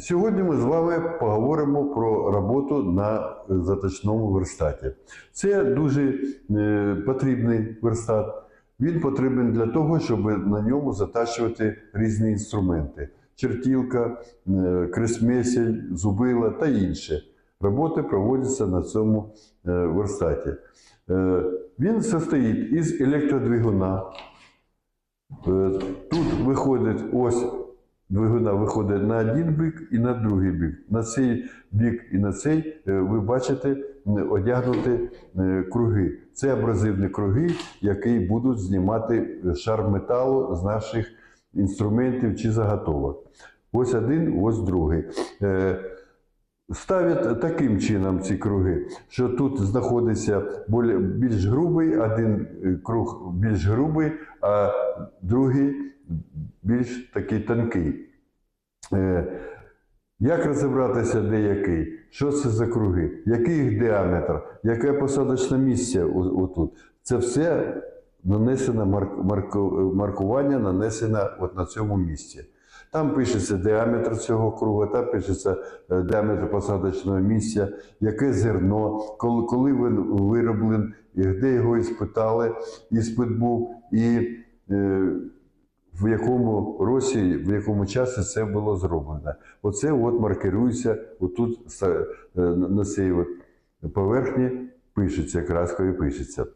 Сьогодні ми з вами поговоримо про роботу на заточному верстаті. Це дуже е, потрібний верстат. Він потрібен для того, щоб на ньому затачувати різні інструменти: чертілка, е, кресмесель, зубила та інше. Роботи проводяться на цьому е, верстаті. Е, Він состоїть із електродвигуна. Е, Тут виходить ось двигуна виходить на один бік і на другий бік. На цей бік і на цей е, ви бачите одягнуті е, круги. Це абразивні круги, які будуть знімати шар металу з наших інструментів чи заготовок. Ось один, ось другий. Е, Ставлять таким чином ці круги, що тут знаходиться більш грубий, один е, круг більш грубий, а другий більш такий тонкий. Е, Як розібратися, де який? Що це за круги? Який їх діаметр? Яке посадочне місце отут? Це все нанесено марку- маркування нанесено от на цьому місці. Там пишеться діаметр цього круга, там пишеться е, діаметр посадочного місця, яке зерно, коли, він вироблений, і де його іспитали, іспит був, і е, в якому році, в якому часі це було зроблено. Оце от маркирується, отут е, на цій от поверхні пишеться, краскою пишеться.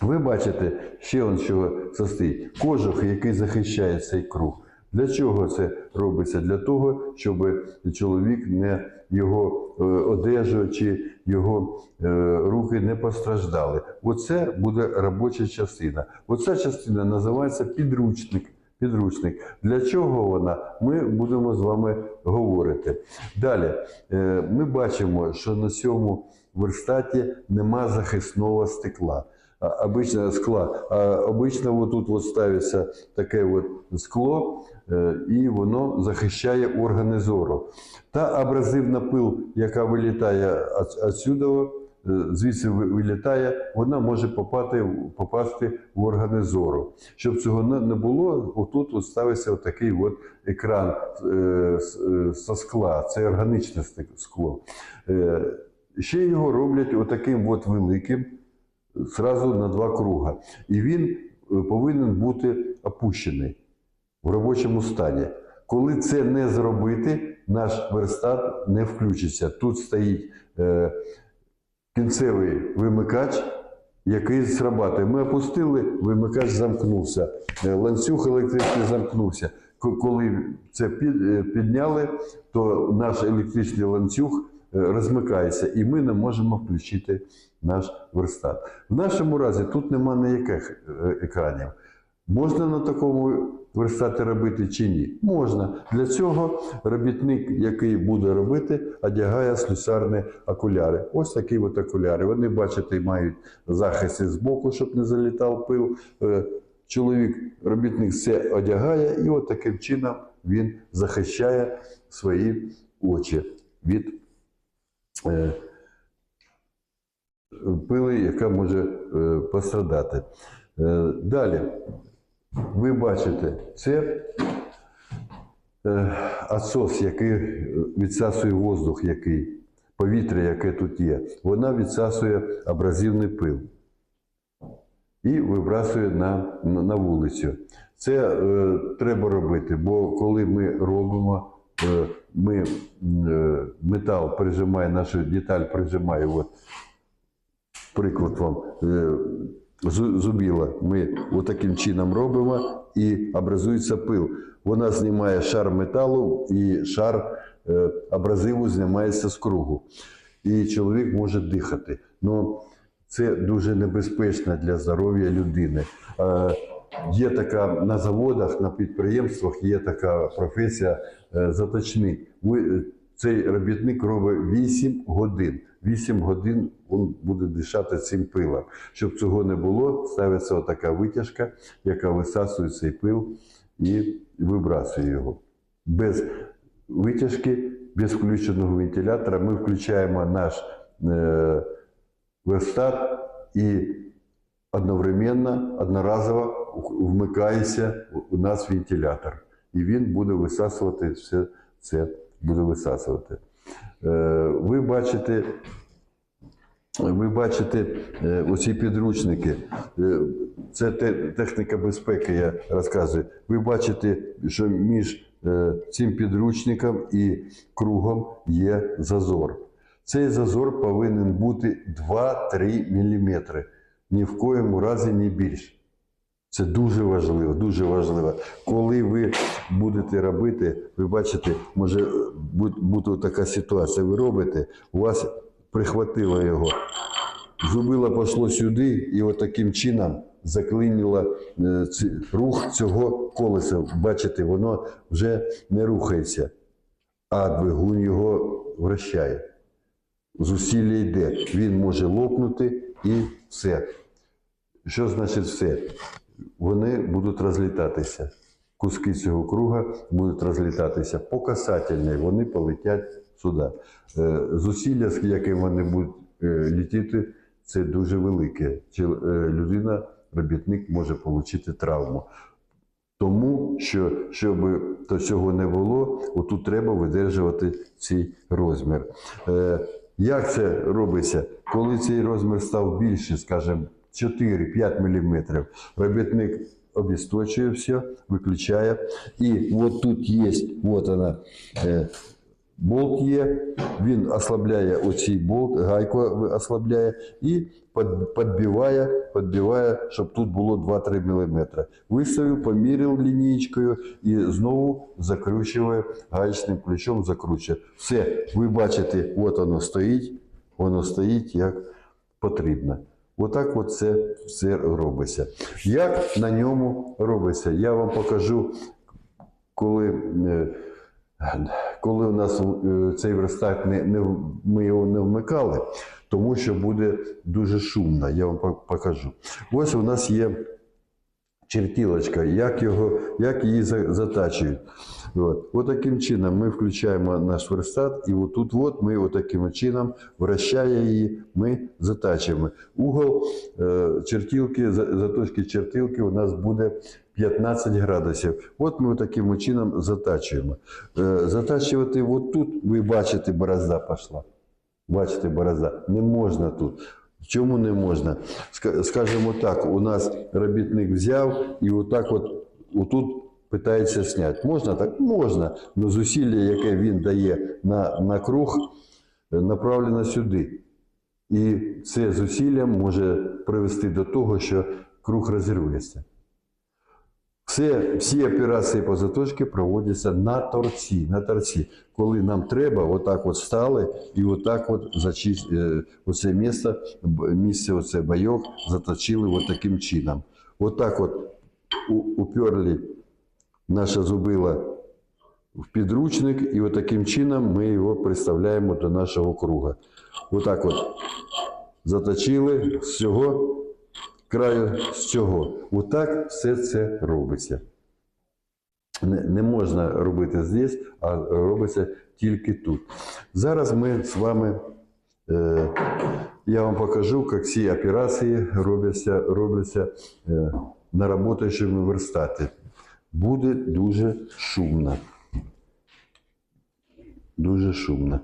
Ви бачите, ще он що состоїть. Кожух, який захищає цей круг. Для чого це робиться? Для того, щоб чоловік не його е, одежа чи його е, руки не постраждали. Оце буде робоча частина. Оця частина називається підручник. Підручник. Для чого вона? Ми будемо з вами говорити. Далі, е, ми бачимо, що на цьому верстаті нема захисного стекла. А, Обично скла. А обично вот тут вот ставиться таке от скло, і воно захищає органи зору. Та абразивна пил, яка вилітає от- отсюда, е, звідси вилітає, вона може попати, попасти в органи зору. Щоб цього не було, отут от ставиться отакий от екран е, е, скла. Це органічне скло. Ще його роблять отаким от великим зразу на два круга. І він е, повинен бути опущений в робочому стані. Коли це не зробити, наш верстат не включиться. Тут стоїть е, кінцевий вимикач, який срабатує. Ми опустили, вимикач замкнувся, е, ланцюг електричний замкнувся. Коли це е, підняли, то наш електричний ланцюг розмикається, і ми не можемо включити наш верстат. В нашому разі тут нема ніяких е, екранів. Можна на такому верстаті робити чи ні? Можна. Для цього робітник, який буде робити, одягає слюсарні окуляри. Ось такі от окуляри. Вони, бачите, мають захист з боку, щоб не залітав пил. Е, Чоловік, робітник це одягає, і от таким чином він захищає свої очі від е, пили, яка може е, пострадати. Е, Далі, ви бачите, це е, асос, який відсасує воздух, який, повітря, яке тут є. Вона відсасує абразивний пил і вибрасує на, на, вулицю. Це е, треба робити, бо коли ми робимо, е, ми е, метал прижимає, нашу деталь прижимає, от, приклад вам, е, зубіла, ми отаким чином робимо і образується пил. Вона знімає шар металу і шар е, абразиву знімається з кругу. І чоловік може дихати. Ну, це дуже небезпечно для здоров'я людини. Е, Є така на заводах, на підприємствах є така професія заточник. Цей робітник робить 8 годин. 8 годин він буде дишати цим пилом. Щоб цього не було, ставиться отака витяжка, яка висасує цей пил і вибрасує його. Без витяжки, без включеного вентилятора ми включаємо наш е, верстат і одновременно, одноразово вмикається у нас вентилятор. І він буде висасувати все це буде висасувати. Е, Ви бачите, ви бачите е, оці підручники. Е, Це техніка безпеки, я розказую. Ви бачите, що між цим підручником і кругом є зазор. Цей зазор повинен бути 2-3 мм. Ні в коєму разі не більше. Це дуже важливо, дуже важливо. Коли ви будете робити, ви бачите, може бути така ситуація. Ви робите, у вас прихватило його, зубило пішло сюди, і от таким чином заклинило е, рух цього колеса. Бачите, воно вже не рухається, а двигун його вращає. Зусилля йде. Він може лопнути і все. Що значить все? Вони будуть розлітатися. Куски цього круга будуть розлітатися по касательній, вони полетять сюди. Е, Зусилля, з яким вони будуть е, літіти, це дуже велике. Е, людина, робітник може отримати травму. Тому що, щоб то цього не було, отут треба видержувати цей розмір. Як це робиться? Коли цей розмір став більше, скажімо, 4-5 мм, робітник обісточує все, виключає. І от тут є, от вона, е, болт є, він ослабляє оцей болт, гайку ослабляє і підбиває, підбиває, щоб тут було 2-3 мм. Виставив, поміряв лінійкою і знову закручує гаечним ключом, закручує. Все, ви бачите, от воно стоїть, воно стоїть як потрібно. Отак от це все робиться. Як на ньому робиться? Я вам покажу, коли, е, коли у нас е, цей верстак не, не, ми його не вмикали, тому що буде дуже шумно. Я вам покажу. Ось у нас є чертілочка, як, його, як її затачують. От. От чином ми включаємо наш верстат, і отут от ми от таким чином, вращає її, ми затачуємо. Угол е, чертілки, заточки чертілки у нас буде 15 градусів. От ми таким чином затачуємо. Е, затачувати от тут, ви бачите, борозда пішла. Бачите, борозда. Не можна тут. Чому не можна? Ска- Скажімо так, у нас робітник взяв і отак от отут питається зняти. Можна так? Можна. Але зусилля, яке він дає на, на круг, направлено сюди. І це зусилля може привести до того, що круг розірветься. Все, всі операції по заточці проводяться на торці. На торці. Коли нам треба, отак от стали і отак от зачист... е, оце місце, місце, оце байок заточили от таким чином. Отак от у- уперли наше зубило в підручник, і от таким чином ми його приставляємо до нашого круга. Отак от заточили з цього краю, з цього. Отак все це робиться. Не, не можна робити здесь, а робиться тільки тут. Зараз ми з вами, е, я вам покажу, як ці операції робляться, робляться е, на роботаючому верстаті. Буде дуже шумно. Дуже шумно.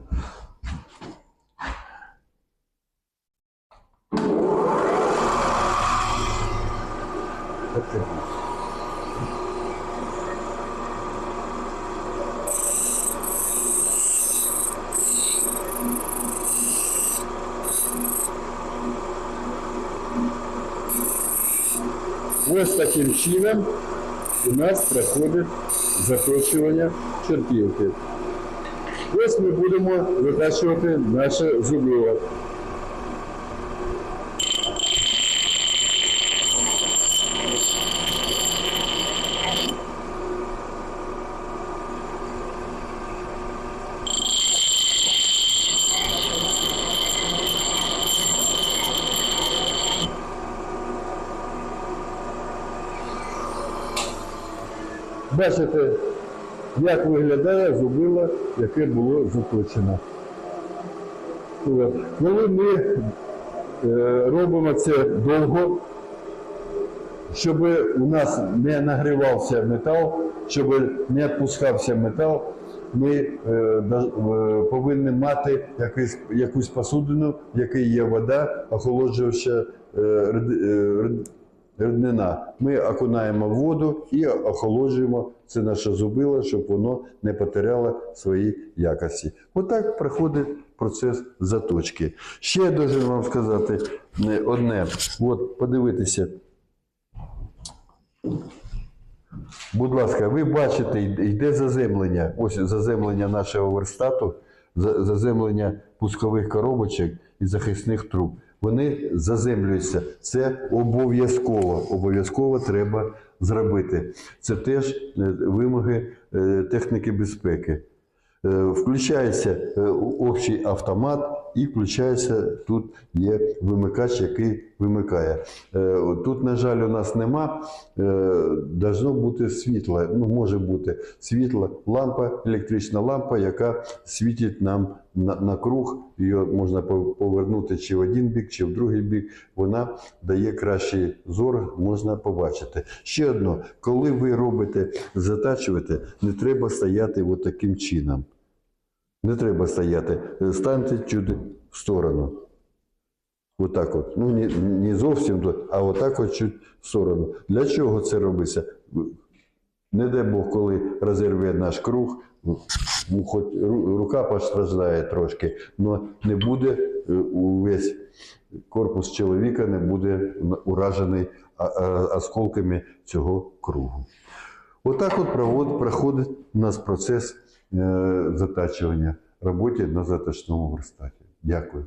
Ось таким чином у нас проходить заточування чертівки. Ось ми будемо витачувати наше зубило. Бачите, як виглядає зубило, яке було заточено. Коли ми е, робимо це довго, щоб у нас не нагрівався метал, щоб не відпускався метал, ми е, е, повинні мати якусь посудину, в якій є вода, охолоджуюча ріднина. Ми окунаємо в воду і охолоджуємо це наше зубило, щоб воно не потеряло свої якості. Отак проходить процес заточки. Ще я должен вам сказати е, одне. От, подивитися. Будь ласка, ви бачите, йде заземлення. Ось заземлення нашого верстату, заземлення пускових коробочок і захисних труб. Вони заземлюються. Це обов'язково. Обов'язково треба зробити. Це теж е, вимоги е, техніки безпеки. Е, Включається общий автомат і включається тут є вимикач, який вимикає. Е, Тут, на жаль, у нас нема. Е, Должно бути світло. Ну, може бути світла лампа, електрична лампа, яка світить нам на, на круг. Її можна повернути чи в один бік, чи в другий бік. Вона дає кращий зор, можна побачити. Ще одно, коли ви робите, затачуєте, не треба стояти от таким чином. Не треба стояти. Станьте чуть в сторону. Отак от. Ну, не, не зовсім, а отак от чуть в сторону. Для чого це робиться? Не дай Бог, коли розірве наш круг, ну, хоч рука постраждає трошки, але не буде е, увесь корпус чоловіка не буде уражений осколками цього кругу. Отак от проходить у нас процес затачування роботи на заточному верстаті. Дякую.